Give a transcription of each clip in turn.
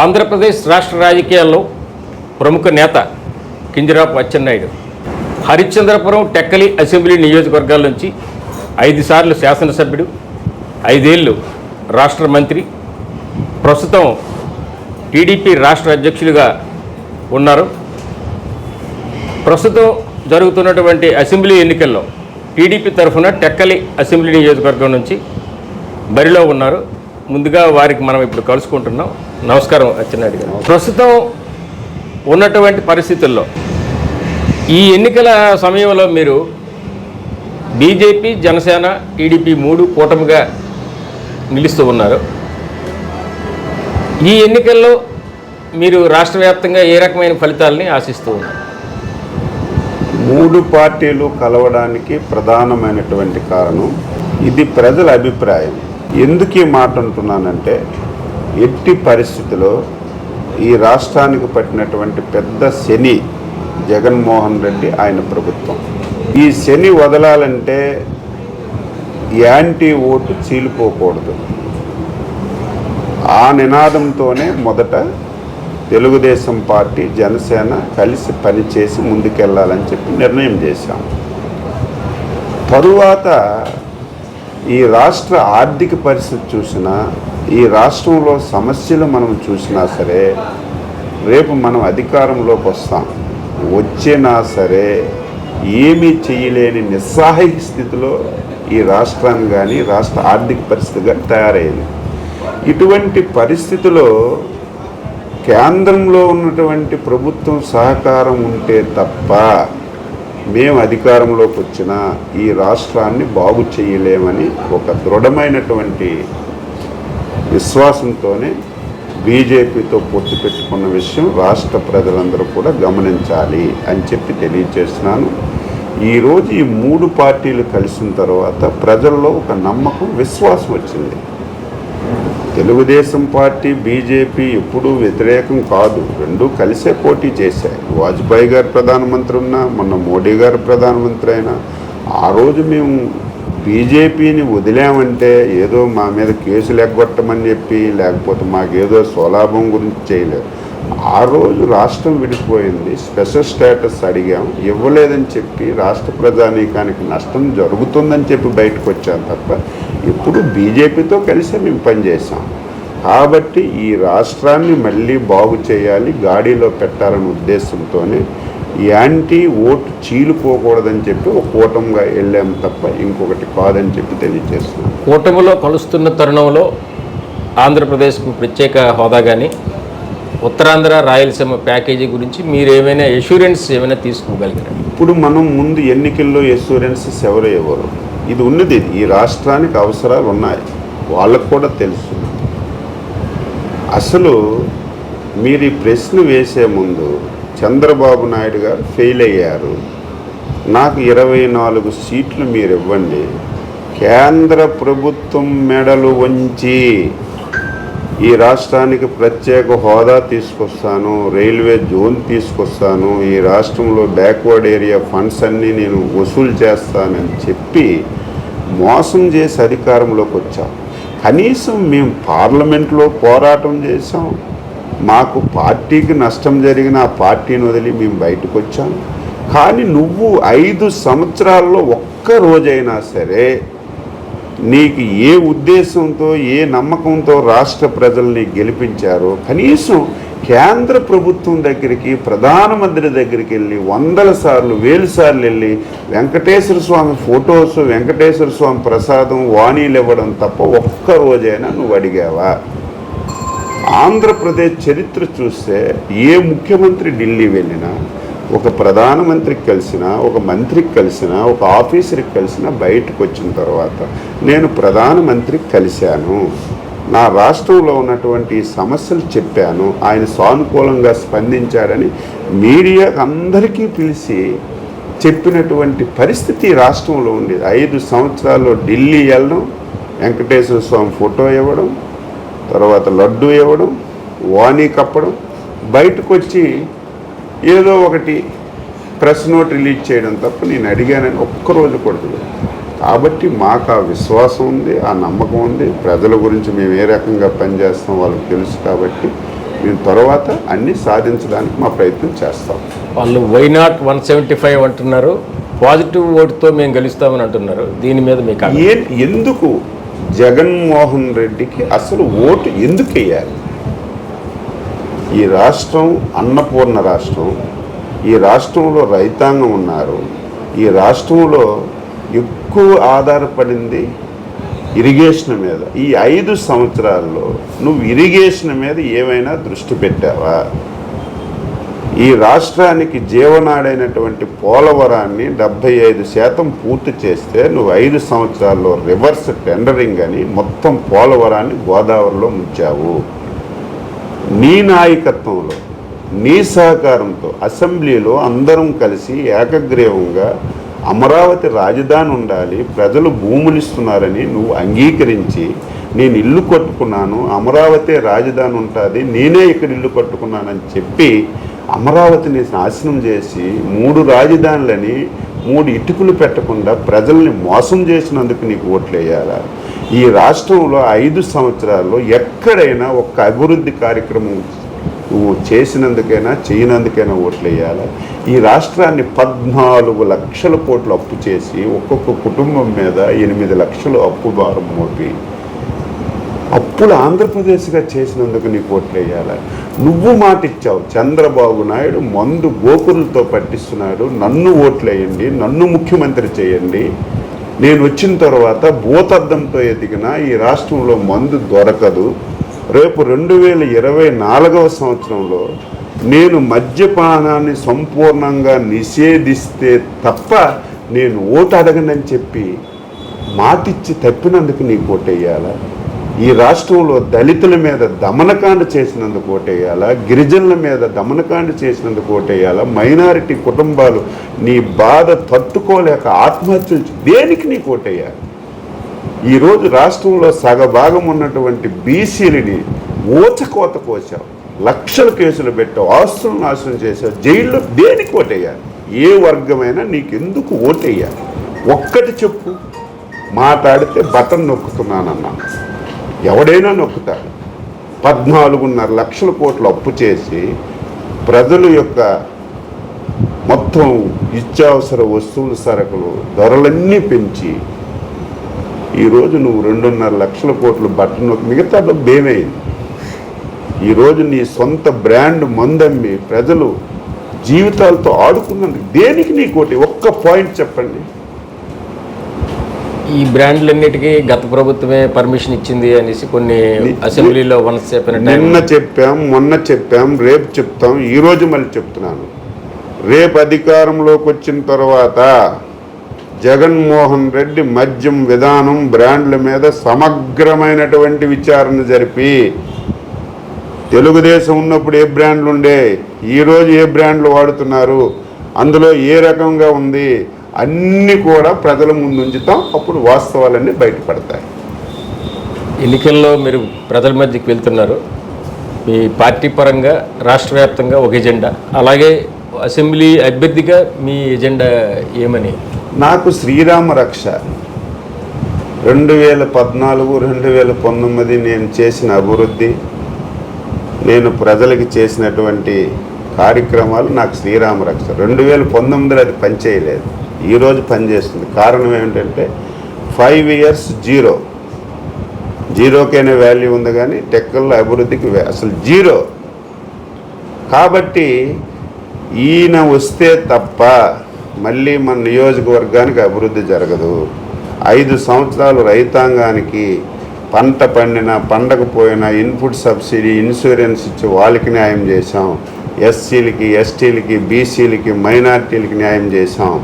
ఆంధ్రప్రదేశ్ రాష్ట్ర రాజకీయాల్లో ప్రముఖ నేత కింజరాపు అచ్చెన్నాయుడు. హరిశ్చంద్రపురం టెక్కలి అసెంబ్లీ నియోజకవర్గాల నుంచి ఐదు సార్లు శాసనసభ్యుడు ఐదేళ్ళు రాష్ట్ర మంత్రి. ప్రస్తుతం టీడీపీ రాష్ట్ర అధ్యక్షులుగా ఉన్నారు. ప్రస్తుతం జరుగుతున్నటువంటి అసెంబ్లీ ఎన్నికల్లో టీడీపీ తరఫున టెక్కలి అసెంబ్లీ నియోజకవర్గం నుంచి బరిలో ఉన్నారు. ముందుగా వారికి మనం ఇప్పుడు కలుసుకుంటున్నాం. నమస్కారం అచ్చెన్నాయుడు గారు. ప్రస్తుతం ఉన్నటువంటి పరిస్థితుల్లో ఈ ఎన్నికల సమయంలో మీరు బీజేపీ జనసేన టీడీపీ మూడు కూటమిగా నిలుస్తూ ఉన్నారు. ఈ ఎన్నికల్లో మీరు రాష్ట్ర వ్యాప్తంగా ఏ రకమైన ఫలితాలని ఆశిస్తూ ఉన్నారు? మూడు పార్టీలు కలవడానికి ప్రధానమైనటువంటి కారణం ఇది ప్రజల అభిప్రాయం. ఎందుకు ఈ మాట అంటున్నానంటే ఎట్టి పరిస్థితిలో ఈ రాష్ట్రానికి పట్టినటువంటి పెద్ద శని జగన్మోహన్ రెడ్డి ఆయన ప్రభుత్వం. ఈ శని వదలాలంటే యాంటీ ఓటు చీలిపోకూడదు. ఆ నినాదంతోనే మొదట తెలుగుదేశం పార్టీ జనసేన కలిసి పనిచేసి ముందుకెళ్ళాలని చెప్పి నిర్ణయం చేశాం. తరువాత ఈ రాష్ట్ర ఆర్థిక పరిస్థితి చూసినా ఈ రాష్ట్రంలో సమస్యలు మనం చూసినా సరే రేపు మనం అధికారంలోకి వస్తాం. వచ్చినా సరే ఏమీ చేయలేని నిస్సహాయ స్థితిలో ఈ రాష్ట్రాన్ని కానీ రాష్ట్ర ఆర్థిక పరిస్థితి కానీ తయారైంది. ఇటువంటి పరిస్థితిలో కేంద్రంలో ఉన్నటువంటి ప్రభుత్వం సహకారం ఉంటే తప్ప మేము అధికారంలోకి వచ్చిన ఈ రాష్ట్రాన్ని బాగు చేయలేమని ఒక దృఢమైనటువంటి విశ్వాసంతోనే బీజేపీతో పొత్తు పెట్టుకున్న విషయం రాష్ట్ర ప్రజలందరూ కూడా గమనించాలి అని చెప్పి తెలియజేస్తున్నాను. ఈరోజు ఈ మూడు పార్టీలు కలిసిన తర్వాత ప్రజల్లో ఒక నమ్మకం విశ్వాసం వచ్చింది. తెలుగుదేశం పార్టీ బీజేపీ ఎప్పుడూ వ్యతిరేకం కాదు. రెండు కలిసే పోటీ చేశాయి. వాజ్పేయి గారు ప్రధానమంత్రి ఉన్నా మొన్న మోడీ గారు ప్రధానమంత్రి అయినా ఆ రోజు మేము బీజేపీని వదిలామంటే ఏదో మా మీద కేసులు ఎగ్గొట్టమని చెప్పి లేకపోతే మాకేదో స్వలాభం గురించి చేయలేదు. ఆ రోజు రాష్ట్రం విడిపోయింది. స్పెషల్ స్టేటస్ అడిగాం. ఇవ్వలేదని చెప్పి రాష్ట్ర ప్రజానీకానికి నష్టం జరుగుతుందని చెప్పి బయటకు వచ్చాను తప్ప ఇప్పుడు బీజేపీతో కలిసి మేము పనిచేసాం కాబట్టి ఈ రాష్ట్రాన్ని మళ్ళీ బాగు చేయాలి గాడిలో పెట్టాలనే ఉద్దేశంతోనే యాంటీ ఓటు చీలిపోకూడదని చెప్పి ఒక కూటమిగా వెళ్ళాం తప్ప ఇంకొకటి కాదని చెప్పి తెలియజేస్తున్నాం. కూటమిలో కలుస్తున్న తరుణంలో ఆంధ్రప్రదేశ్కు ప్రత్యేక హోదా కానీ ఉత్తరాంధ్ర రాయలసీమ ప్యాకేజీ గురించి మీరు ఏమైనా ఎష్యూరెన్స్ ఏమైనా తీసుకోగలిగారా? ఇప్పుడు మనం ముందు ఎన్నికల్లో ఎష్యూరెన్సెస్ ఎవరు ఎవరు ఇది ఉన్నది. ఈ రాష్ట్రానికి అవసరాలు ఉన్నాయి. వాళ్ళకు కూడా తెలుసు. అసలు మీరు ఈ ప్రశ్న వేసే ముందు చంద్రబాబు నాయుడు గారు ఫెయిల్ అయ్యారు. నాకు ఇరవై నాలుగు సీట్లు మీరు ఇవ్వండి. కేంద్ర ప్రభుత్వం మెడలు వంచి ఈ రాష్ట్రానికి ప్రత్యేక హోదా తీసుకొస్తాను. రైల్వే జోన్ తీసుకొస్తాను. ఈ రాష్ట్రంలో బ్యాక్వర్డ్ ఏరియా ఫండ్స్ అన్నీ నేను వసూలు చేస్తానని చెప్పి మోసం చేసి అధికారంలోకి వచ్చాం. కనీసం మేము పార్లమెంట్లో పోరాటం చేసాం మాకు పార్టీకి నష్టం జరిగిన ఆ పార్టీని వదిలి మేము బయటకు వచ్చాం. కానీ నువ్వు ఐదు సంవత్సరాల్లో ఒక్క రోజైనా సరే నీకు ఏ ఉద్దేశంతో ఏ నమ్మకంతో రాష్ట్ర ప్రజల్ని గెలిపించారో కనీసం కేంద్ర ప్రభుత్వం దగ్గరికి ప్రధానమంత్రి దగ్గరికి వెళ్ళి వందల సార్లు వేలు సార్లు వెళ్ళి వెంకటేశ్వర స్వామి ఫొటోస్ వెంకటేశ్వర స్వామి ప్రసాదం వాణీలు ఇవ్వడం తప్ప ఒక్క రోజైనా నువ్వు అడిగావా? ఆంధ్రప్రదేశ్ చరిత్ర చూస్తే ఏ ముఖ్యమంత్రి ఢిల్లీ వెళ్ళినా ఒక ప్రధానమంత్రికి కలిసినా ఒక మంత్రికి కలిసినా ఒక ఆఫీసర్కి కలిసినా బయటకు వచ్చిన తర్వాత నేను ప్రధానమంత్రికి కలిశాను. నా రాష్ట్రంలో ఉన్నటువంటి సమస్యలు చెప్పాను. ఆయన సానుకూలంగా స్పందించాడని మీడియా అందరికీ పిలిచి చెప్పినటువంటి పరిస్థితి రాష్ట్రంలో ఉండేది ఐదు సంవత్సరాల్లో ఢిల్లీ వెళ్ళడం వెంకటేశ్వర స్వామి ఫోటో ఇవ్వడం తర్వాత లడ్డు ఇవ్వడం వాణి కప్పడం బయటకు వచ్చి ఏదో ఒకటి ప్రెస్ నోట్ రిలీజ్ చేయడం తప్ప నేను అడిగానని ఒక్కరోజు కూడా కాబట్టి మాకు ఆ విశ్వాసం ఉంది ఆ నమ్మకం ఉంది. ప్రజల గురించి మేము ఏ రకంగా పనిచేస్తాం వాళ్ళకి తెలుసు కాబట్టి మేము తర్వాత అన్నీ సాధించడానికి మా ప్రయత్నం చేస్తాం. వాళ్ళు why not one seventy five అంటున్నారు. పాజిటివ్ ఓటుతో మేము గెలుస్తామని అంటున్నారు. దీని మీద మీకు ఏ ఎందుకు జగన్మోహన్ రెడ్డికి అసలు ఓటు ఎందుకు వేయాలి? ఈ రాష్ట్రం అన్నపూర్ణ రాష్ట్రం. ఈ రాష్ట్రంలో రైతాంగం ఉన్నారు. ఈ రాష్ట్రంలో ఎక్కువ ఆధారపడింది ఇరిగేషన్ మీద. ఈ ఐదు సంవత్సరాల్లో నువ్వు ఇరిగేషన్ మీద ఏమైనా దృష్టి పెట్టావా? ఈ రాష్ట్రానికి జీవనాడైనటువంటి పోలవరాన్ని డెబ్బై ఐదు శాతం పూర్తి చేస్తే నువ్వు ఐదు సంవత్సరాల్లో రివర్స్ టెండరింగ్ అని మొత్తం పోలవరాన్ని గోదావరిలో ముంచావు. నీ నాయకత్వంలో నీ సహకారంతో అసెంబ్లీలో అందరం కలిసి ఏకగ్రీవంగా అమరావతి రాజధాని ఉండాలి ప్రజలు భూములు ఇస్తున్నారని నువ్వు అంగీకరించి నేను ఇల్లు కట్టుకున్నాను అమరావతి రాజధాని ఉంటుంది నేనే ఇక్కడ ఇల్లు కట్టుకున్నానని చెప్పి అమరావతిని నాశనం చేసి మూడు రాజధానులని మూడు ఇటుకలు పెట్టకుండా ప్రజల్ని మోసం చేసినందుకు నీకు ఓట్లు వేయాలా ఈ రాష్ట్రంలో ఐదు సంవత్సరాల్లో ఎక్కడైనా ఒక్క అభివృద్ధి కార్యక్రమం నువ్వు చేసినందుకైనా చేయనందుకైనా ఓట్లు వేయాలా ఈ రాష్ట్రాన్ని పద్నాలుగు లక్షల కోట్లు అప్పు చేసి ఒక్కొక్క కుటుంబం మీద ఎనిమిది లక్షలు అప్పు భారం మోపి అప్పులు ఆంధ్రప్రదేశ్గా చేసినందుకు నీకు ఓట్లు వేయాలి నువ్వు మాట ఇచ్చావు చంద్రబాబు నాయుడు మందు గోకులతో పట్టిస్తున్నాడు నన్ను ఓట్లు వేయండి నన్ను ముఖ్యమంత్రి చేయండి. నేను వచ్చిన తర్వాత భూతద్దంతో ఎదిగిన ఈ రాష్ట్రంలో మందు దొరకదు. రేపు రెండు వేల ఇరవై నాలుగవ సంవత్సరంలో నేను మద్యపానాన్ని సంపూర్ణంగా నిషేధిస్తే తప్ప నేను ఓటు అడగనని చెప్పి మాటిచ్చి తప్పినందుకు నీకు ఓటేయాలా? ఈ రాష్ట్రంలో దళితుల మీద దమనకాండ చేసినందుకు ఓటేయాలా? గిరిజనుల మీద దమనకాండ చేసినందుకు ఓటేయాలా? మైనారిటీ కుటుంబాలు నీ బాధ తట్టుకోలేక ఆత్మహత్యలు దేనికి నీకు ఓటేయాలి? ఈరోజు రాష్ట్రంలో సగభాగం ఉన్నటువంటి బీసీలని ఊచకోత కోసావు లక్షల కేసులు పెట్టావు ఆస్తులను నాశనం చేసావు జైల్లో దేనికి ఓటేయాలి? ఏ వర్గమైనా నీకెందుకు ఓటేయాలి? ఒక్కటి చెప్పు. మాట్లాడితే బటన్ నొక్కుతున్నానన్నా. ఎవడైనా నొక్కుతాడు. పద్నాలుగున్నర లక్షల కోట్లు అప్పు చేసి ప్రజల యొక్క మొత్తం నిత్యావసర వస్తువులు సరుకులు ధరలన్నీ పెంచి ఈరోజు నువ్వు రెండున్నర లక్షల కోట్లు బట్టను మిగతా డబ్బు ఏమైంది ఈరోజు నీ సొంత బ్రాండ్ మందమ్మి ప్రజలు జీవితాలతో ఆడుకున్నందుకు దేనికి నీ కోటి? ఒక్క పాయింట్ చెప్పండి. ఈ బ్రాండ్లన్నిటికీ గత ప్రభుత్వమే పర్మిషన్ ఇచ్చింది అనేసి కొన్ని అసెంబ్లీలో వన్స్ చెప్పిన నిన్న చెప్పాం మొన్న చెప్పాం రేపు చెప్తాం ఈ రోజు మళ్ళీ చెప్తున్నాను. రేపు అధికారంలోకి వచ్చిన తర్వాత జగన్మోహన్ రెడ్డి మద్యం విధానం బ్రాండ్ల మీద సమగ్రమైనటువంటి విచారణ జరిపి తెలుగుదేశం ఉన్నప్పుడు ఏ బ్రాండ్లు ఉండే ఈరోజు ఏ బ్రాండ్లు వాడుతున్నారు అందులో ఏ రకంగా ఉంది అన్నీ కూడా ప్రజల ముందు ఉంచుతాం అప్పుడు వాస్తవాలన్నీ బయటపడతాయి. ఎన్నికల్లో మీరు ప్రజల మధ్యకి వెళ్తున్నారు. మీ పార్టీ పరంగా రాష్ట్ర వ్యాప్తంగా ఒక ఎజెండా. అలాగే అసెంబ్లీ అభ్యర్థిగా మీ ఎజెండా ఏమని? నాకు శ్రీరామ రక్ష. రెండు వేల పద్నాలుగు రెండు వేల పంతొమ్మిది నేను చేసిన అభివృద్ధి నేను ప్రజలకి చేసినటువంటి కార్యక్రమాలు నాకు శ్రీరామ రక్ష. రెండు వేల పంతొమ్మిదిలో అది పనిచేయలేదు. ఈరోజు పనిచేస్తుంది. కారణం ఏమిటంటే ఫైవ్ ఇయర్స్ జీరో జీరోకైనా వాల్యూ ఉంది కానీ టెక్కల్లో అభివృద్ధికి అసలు జీరో కాబట్టి ఈయన వస్తే తప్ప మళ్ళీ మన నియోజకవర్గానికి అభివృద్ధి జరగదు. ఐదు సంవత్సరాలు రైతాంగానికి పంట పండిన పండకపోయినా ఇన్పుట్ సబ్సిడీ ఇన్సూరెన్స్ ఇచ్చి వాళ్ళకి న్యాయం చేశాం. ఎస్సీలకి ఎస్టీలకి బీసీలకి మైనార్టీలకి న్యాయం చేశాం.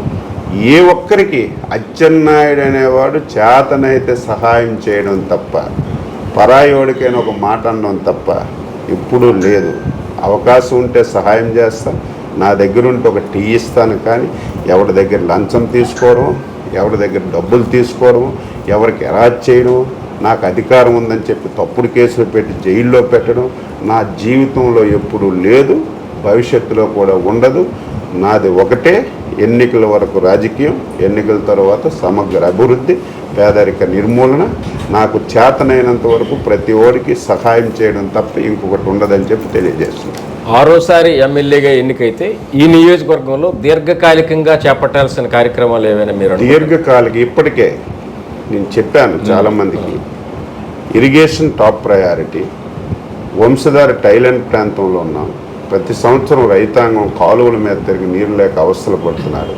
ఏ ఒక్కరికి అచ్చెన్నాయుడు అనేవాడు చేతనైతే సహాయం చేయడం తప్ప పరాయోడికైనా ఒక మాట అనడం తప్ప ఇప్పుడు లేదు. అవకాశం ఉంటే సహాయం చేస్తాం. నా దగ్గర ఉంటే ఒక టీ ఇస్తాను కానీ ఎవరి దగ్గర లంచం తీసుకోవడం ఎవరి దగ్గర డబ్బులు తీసుకోవడం ఎవరికి ఎరాజ్ చేయడం నాకు అధికారం ఉందని చెప్పి తప్పుడు కేసులు పెట్టి జైల్లో పెట్టడం నా జీవితంలో ఎప్పుడూ లేదు భవిష్యత్తులో కూడా ఉండదు. నాది ఒకటే. ఎన్నికల వరకు రాజకీయం ఎన్నికల తర్వాత సమగ్ర అభివృద్ధి పేదరిక నిర్మూలన. నాకు చేతనైనంత వరకు ప్రతి ఓడికి సహాయం చేయడం తప్ప ఇంకొకటి ఉండదని చెప్పి తెలియజేస్తున్నాను. ఆరోసారి ఎమ్మెల్యేగా ఎన్నికైతే ఈ నియోజకవర్గంలో దీర్ఘకాలికంగా చేపట్టాల్సిన కార్యక్రమాలు ఏవైనా మీరు? దీర్ఘకాలిక ఇప్పటికే నేను చెప్పాను చాలామందికి. Irrigation top priority. Vamsadhara tail end ప్రాంతంలో ఉన్నాం. ప్రతి సంవత్సరం రైతాంగం కాలువల మీద తిరిగి నీరు లేక అవస్థలు పడుతున్నారు.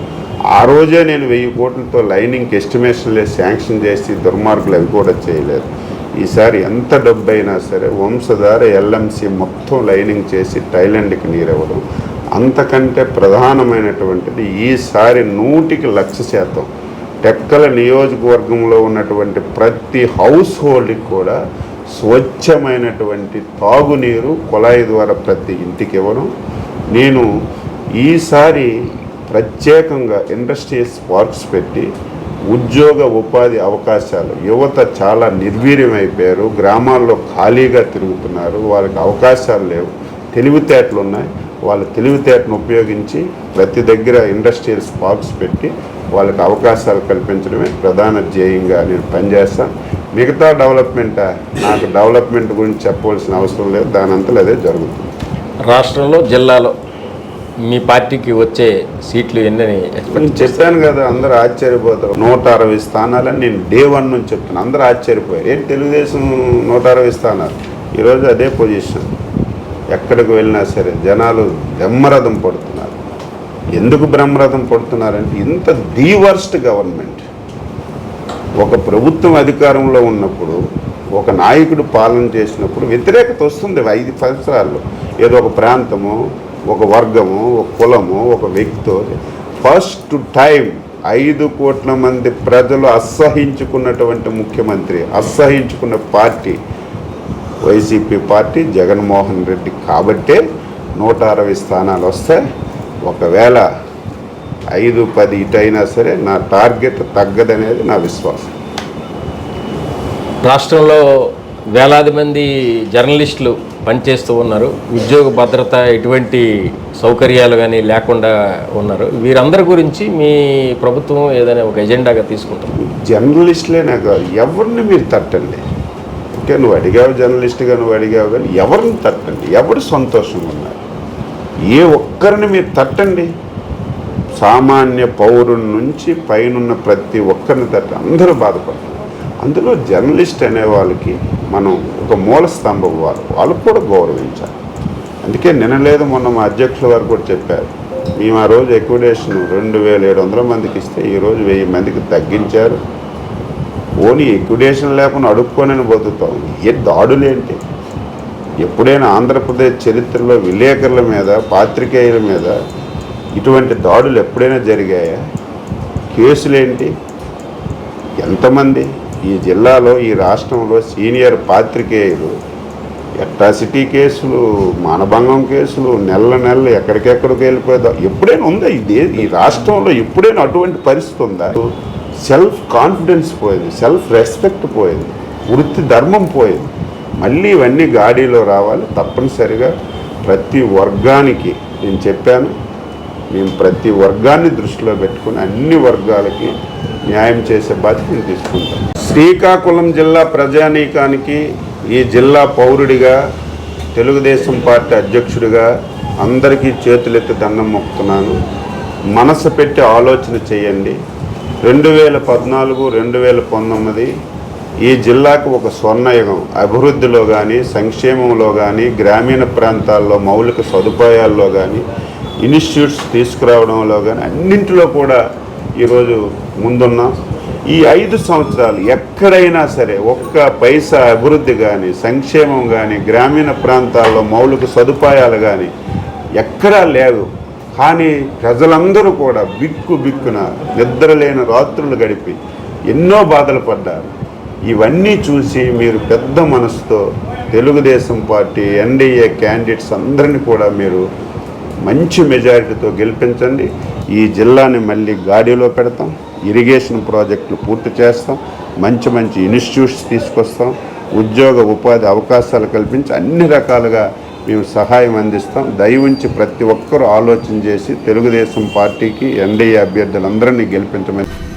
ఆ రోజే నేను వెయ్యి కోట్లతో లైనింగ్ ఎస్టిమేషన్లే శాంక్షన్ చేసి దుర్మార్గులు అవి కూడా చేయలేదు. ఈసారి ఎంత డబ్బు అయినా సరే వంశధార ఎల్ఎంసి మొత్తం లైనింగ్ చేసి టైలాండ్కి నీరు ఇవ్వడం అంతకంటే ప్రధానమైనటువంటిది ఈసారి నూటికి లక్ష శాతం టెక్కల నియోజకవర్గంలో ఉన్నటువంటి ప్రతి హౌస్ హోల్డ్కి కూడా స్వచ్ఛమైనటువంటి తాగునీరు కుళాయి ద్వారా ప్రతి ఇంటికి ఇవ్వడం నేను ఈసారి ప్రత్యేకంగా ఇండస్ట్రియల్స్ పార్క్స్ పెట్టి ఉద్యోగ ఉపాధి అవకాశాలు యువత చాలా నిర్వీర్యమైపోయారు గ్రామాల్లో ఖాళీగా తిరుగుతున్నారు వాళ్ళకి అవకాశాలు లేవు తెలివితేటలు ఉన్నాయి. వాళ్ళ తెలివితేటను ఉపయోగించి ప్రతి దగ్గర ఇండస్ట్రియల్స్ పార్క్స్ పెట్టి వాళ్ళకి అవకాశాలు కల్పించడమే ప్రధాన ధ్యేయంగా నేను పనిచేస్తాను మిగతా డెవలప్మెంట్ నాకు డెవలప్మెంట్ గురించి చెప్పవలసిన అవసరం లేదు దాని అంతలో అదే జరుగుతుంది. రాష్ట్రంలో జిల్లాలో మీ పార్టీకి వచ్చే సీట్లు ఎన్నని చెప్పాను కదా అందరూ ఆశ్చర్యపోతారు. నూట అరవై స్థానాలని నేను డే వన్ నుంచి చెప్తాను అందరూ ఆశ్చర్యపోయారు. ఏంటి తెలుగుదేశం నూట అరవై స్థానాలు? ఈరోజు అదే పొజిషన్. ఎక్కడికి వెళ్ళినా సరే జనాలు బ్రహ్మరథం పడుతున్నారు. ఎందుకు బ్రహ్మరథం పడుతున్నారంటే ఇంత ది వర్స్ట్ గవర్నమెంట్. ఒక ప్రభుత్వం అధికారంలో ఉన్నప్పుడు ఒక నాయకుడు పాలన చేసినప్పుడు వ్యతిరేకత వస్తుంది ఐదు సంవత్సరాల్లో. ఏదో ఒక ప్రాంతము ఒక వర్గము ఒక కులము ఒక వ్యక్తితో ఫస్ట్ టైం ఐదు కోట్ల మంది ప్రజలు అసహించుకున్నటువంటి ముఖ్యమంత్రి అసహించుకున్న party YCP party Jaganmohan Reddy కాబట్టే నూట అరవై స్థానాలు వస్తాయి ఒకవేళ ఐదు పది ఇటు అయినా సరే నా టార్గెట్ తగ్గదనేది నా విశ్వాసం. రాష్ట్రంలో వేలాది మంది జర్నలిస్టులు పనిచేస్తూ ఉన్నారు. ఉద్యోగ భద్రత ఎటువంటి సౌకర్యాలు కానీ లేకుండా ఉన్నారు. వీరందరి గురించి మీ ప్రభుత్వం ఏదైనా ఒక ఎజెండాగా తీసుకుంటుంది? జర్నలిస్టులేనే కాదు ఎవరిని మీరు తట్టండి? ఓకే నువ్వు అడిగావు జర్నలిస్ట్గా నువ్వు అడిగావు కానీ ఎవరిని తట్టండి? ఎవరు సంతోషంగా ఉన్నారు? ఏ ఒక్కరిని మీరు తట్టండి? సామాన్య పౌరుల నుంచి పైనున్న ప్రతి ఒక్కరిని తట్టి అందరూ బాధపడతారు. అందులో జర్నలిస్ట్ అనే వాళ్ళకి మనం ఒక మూల స్తంభం వాళ్ళు వాళ్ళు కూడా గౌరవించాలి. అందుకే నినలేదు మొన్న మా అధ్యక్షుల వారు కూడా చెప్పారు. మేము ఆ రోజు ఎక్విడేషన్ రెండు వేల ఏడు వందల మందికి ఇస్తే ఈరోజు వెయ్యి మందికి తగ్గించారు. ఓన్లీ ఎక్విడేషన్ లేకుండా అడుక్కోనని బతుకుతాం. ఏ దాడులేంటి ఎప్పుడైనా ఆంధ్రప్రదేశ్ చరిత్రలో విలేకరుల మీద పాత్రికేయుల మీద ఇటువంటి దాడులు ఎప్పుడైనా జరిగాయా? కేసులేంటి? ఎంతమంది? ఈ జిల్లాలో ఈ రాష్ట్రంలో సీనియర్ పాత్రికేయులు ఎట్రాసిటీ కేసులు మానభంగం కేసులు నెల నెలలు ఎక్కడికెక్కడికి వెళ్ళిపోయేదా? ఎప్పుడైనా ఉందా? ఇది ఈ రాష్ట్రంలో ఎప్పుడైనా అటువంటి పరిస్థితి ఉందా? సెల్ఫ్ కాన్ఫిడెన్స్ పోయింది సెల్ఫ్ రెస్పెక్ట్ పోయింది వృత్తి ధర్మం పోయింది. మళ్ళీ ఇవన్నీ గాడిలో రావాలి తప్పనిసరిగా ప్రతి వర్గానికి నేను చెప్పాను. మేము ప్రతి వర్గాన్ని దృష్టిలో పెట్టుకుని అన్ని వర్గాలకి న్యాయం చేసే బాధ్యత తీసుకుంటాం. శ్రీకాకుళం జిల్లా ప్రజానీకానికి ఈ జిల్లా పౌరుడిగా తెలుగుదేశం పార్టీ అధ్యక్షుడిగా అందరికీ చేతులెత్తి దండం మొక్కుతున్నాను మనసు పెట్టి ఆలోచన చేయండి. రెండు వేల పద్నాలుగు రెండు వేల పంతొమ్మిది ఈ జిల్లాకు ఒక స్వర్ణయుగం. అభివృద్ధిలో కానీ సంక్షేమంలో కానీ గ్రామీణ ప్రాంతాల్లో మౌలిక సదుపాయాల్లో కానీ ఇన్స్టిట్యూట్స్ తీసుకురావడంలో కానీ అన్నింటిలో కూడా ఈరోజు ముందున్నాం. ఈ ఐదు సంవత్సరాలు ఎక్కడైనా సరే ఒక్క పైసా అభివృద్ధి కానీ సంక్షేమం కానీ గ్రామీణ ప్రాంతాల్లో మౌలిక సదుపాయాలు కానీ ఎక్కడా లేవు. కానీ ప్రజలందరూ కూడా బిక్కు బిక్కున నిద్రలేని రాత్రులు గడిపి ఎన్నో బాధలు పడ్డారు. ఇవన్నీ చూసి మీరు పెద్ద మనసుతో తెలుగుదేశం పార్టీ ఎన్డీఏ క్యాండిడేట్స్ అందరినీ కూడా మీరు మంచి మెజారిటీతో గెలిపించండి. ఈ జిల్లాని మళ్ళీ గాడిలో పెడతాం. ఇరిగేషన్ ప్రాజెక్టులు పూర్తి చేస్తాం. మంచి మంచి ఇన్స్టిట్యూట్స్ తీసుకొస్తాం. ఉద్యోగ ఉపాధి అవకాశాలు కల్పించి అన్ని రకాలుగా మేము సహాయం అందిస్తాం. దయవుంచి ప్రతి ఒక్కరూ ఆలోచన చేసి తెలుగుదేశం పార్టీకి ఎన్డీఏ అభ్యర్థులందరినీ గెలిపించమని